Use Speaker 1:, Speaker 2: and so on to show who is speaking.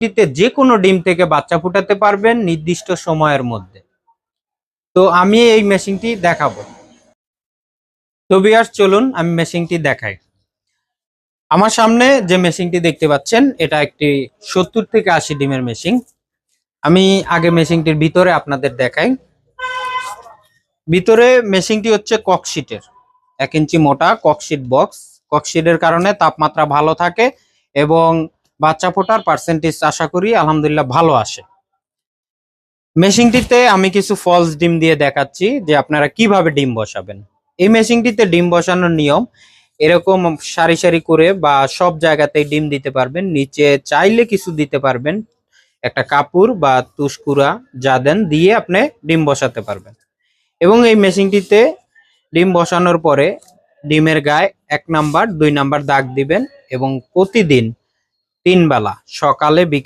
Speaker 1: টিতে যে কোনো ডিম থেকে বাচ্চা ফুটাতে পারবেন নির্দিষ্ট সময়ের মধ্যে। তো আমি এই মেশিনটি দেখাবো। তো বিয়ার চলুন আমি মেশিনটি দেখাই। আমার সামনে যে মেশিনটি দেখতে পাচ্ছেন, এটা একটি সত্তর থেকে আশি ডিমের মেশিন। আমি আগে মেশিনটির ভিতরে আপনাদের দেখাই। ভিতরে মেশিনটি হচ্ছে ককশিটের এক ইঞ্চি মোটা ককশিট বক্স। ককশিটের কারণে তাপমাত্রা ভালো থাকে এবং বাচ্চা ফোটার পার্সেন্টেজ আশা করি, আলহামদুলিল্লাহ ভালো আসে। মেশিনটিতে আমি কিছু ফলস ডিম দিয়ে দেখাচ্ছি যে আপনারা কীভাবে ডিম বসাবেন। এই মেশিনটিতে ডিম বসানোর নিয়ম, এরকম সারি সারি করে বা সব জায়গাতেই ডিম দিতে পারবেন। নিচে চাইলে কিছু দিতে পারবেন। একটা কাপড় বা তুষকুরা যা দেন দিয়ে আপনি ডিম বসাতে পারবেন। এবং এই মেশিনটিতে ডিম বসানোর পরে ডিমের গায়ে এক নাম্বার, দুই নাম্বার দাগ দিবেন এবং প্রতিদিন তিন বেলা সকালে বিকেল